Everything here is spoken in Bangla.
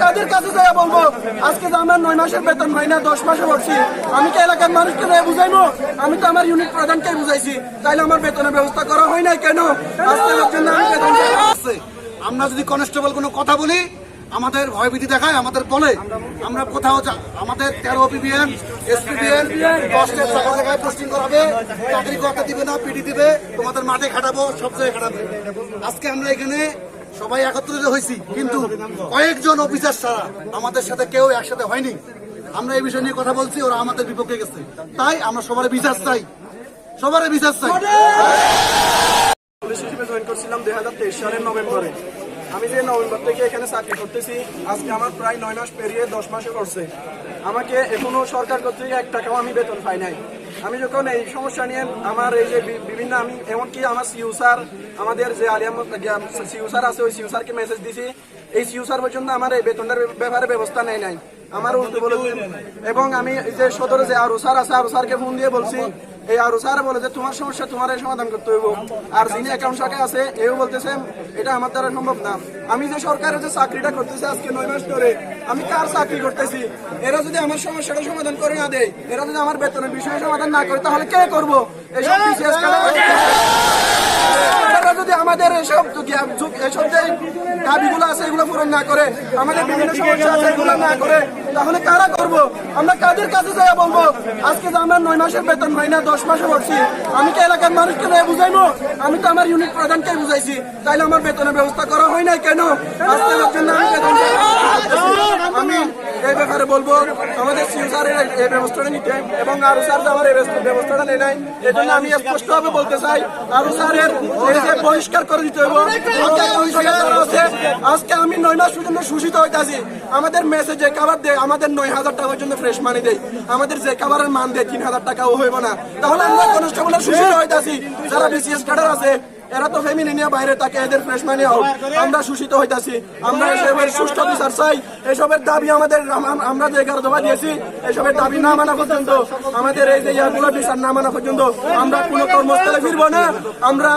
কাদের কাছে যাই বলব? আজকে যে আমার নয় মাসের বেতন হয় না, দশ মাসে ভরছি আমি কি এলাকার মানুষকে যাই বুঝাইবো? আমি তো আমার ইউনিট প্রধানকে বুঝাইছি। তাইলে আমার বেতনের ব্যবস্থা করা হয় নাই কেন? আমরা যদি কনস্টেবল কোনো কথা বলি, আমাদের ভয়ভীতি দেখায়, আমাদের বলে। আমরা কোথাও আমাদের তেরো পিবিএন এসপিবিএন দশটা চাকরি জায়গায় পোস্টিং করাবে। চাকরি করতে দিবে না, পিডি দিবে। তোমাদের মাঠে খাটাবো, সব জায়গায় খাটাবে। আজকে আমরা এখানে সবাই একত্রিত হয়েছি, কিন্তু কয়েকজন অফিসার ছাড়া আমাদের সাথে কেউ একসাথে হয়নি। আমরা এই বিষয় নিয়ে কথা বলছি, ওরা আমাদের বিপক্ষে গেছে। তাই আমরা সবার বিচার চাই। সবার বিচার চাই। আমি যে নভেম্বর থেকে এখানে চাকরি করতেছি, আজকে আমার প্রায় নয় মাস পেরিয়ে দশ মাসে করছে আমাকে এখনও সরকার কর্তৃক এক টাকাও আমি বেতন পাই নাই। আমি যখন এই সমস্যা নিয়ে আমার এই যে বিভিন্ন আমি, এমনকি আমার সিউ স্যার আমাদের যে আলিয়া সিউ স্যার আছে, ওই সিউ স্যারকে মেসেজ দিছি। এই সিউ স্যার পর্যন্ত আমার এই বেতনের ব্যাপারে ব্যবস্থা নেয় নাই। আমার উল্টো বলে এবং আমি যে সদরে যে আরও স্যার আছে, আরও স্যারকে ফোন দিয়ে বলছি, এই আরও স্যার বলে যে তোমার সমস্যা, তোমার সমাধান করতে হইব। আর যিনি অ্যাকাউন্ট শাখায় আছে, এও বলতেছে, এটা আমার দ্বারা সম্ভব না। আমি যে সরকারের যে চাকরিটা করতেছি আজকে নয় মাস ধরে, আমি কার চাকরি করতেছি? এরা যদি আমার সমস্যাটা সমাধান করে না দেয়, এরা যদি আমার বেতনের বিষয়ে সমাধান না করে, তাহলে কে করব? এইসব যদি আমাদের এসব এসব যে দাবিগুলো আছে, এগুলো পূরণ না করে, আমাদের বিভিন্ন সমস্যা আছে, এগুলো না করে তাহলে কারা করব? আমরা কাদের কাছে যাই বলব? আজকে যে আমার নয় মাসের বেতন হয় না, দশ মাসে ভরছি। আমি কি এলাকার মানুষকে যাই বুঝাইবো? আমি তো আমার ইউনিট প্রধানকে বুঝাইছি। তাইলে আমার বেতনের ব্যবস্থা করা হয় নাই কেন? আজকে জন্য আমি বেতন আমি এই ব্যাপারে বলব, আমাদের সিউ স্যারের এই ব্যবস্থাটা নিতে এবং আরও স্যার আমার এই ব্যবস্থাটা নেই নাই, এই জন্য আমি স্পষ্টভাবে বলতে চাই আরও স্যারের এই যে বহিষ্কার করে দিতে হবে আজকে আমি নয় মাস পর্যন্ত শোষিত হইতাছি। আমাদের মেসে যে খাবার দেয় আমাদের নয় হাজার টাকা পর্যন্ত ফ্রেশ মানি দেয় আমাদের যে খাবারের মান দেয় তিন হাজার টাকাও হইব না। তাহলে আমরা কনস্টেবলের শোষিত হইতাছি। যারা বিসিএস কার্ডার আছে, এরা তো ফ্যামিলি নিয়ে বাইরে থাকে, এদের ফ্রেশ মানি আউট আমরা শোষিত হইতাছি। আমরা এসবের সুষ্ঠু বিচার চাই। এসবের দাবি আমাদের আমরা যে এগারো দফা দিয়েছি, এসবের দাবি না মানা পর্যন্ত, আমাদের এই যে ইয়াগুলো বিচার না মানা পর্যন্ত, আমরা কোনো কর্মস্থলে ফিরবো না। আমরা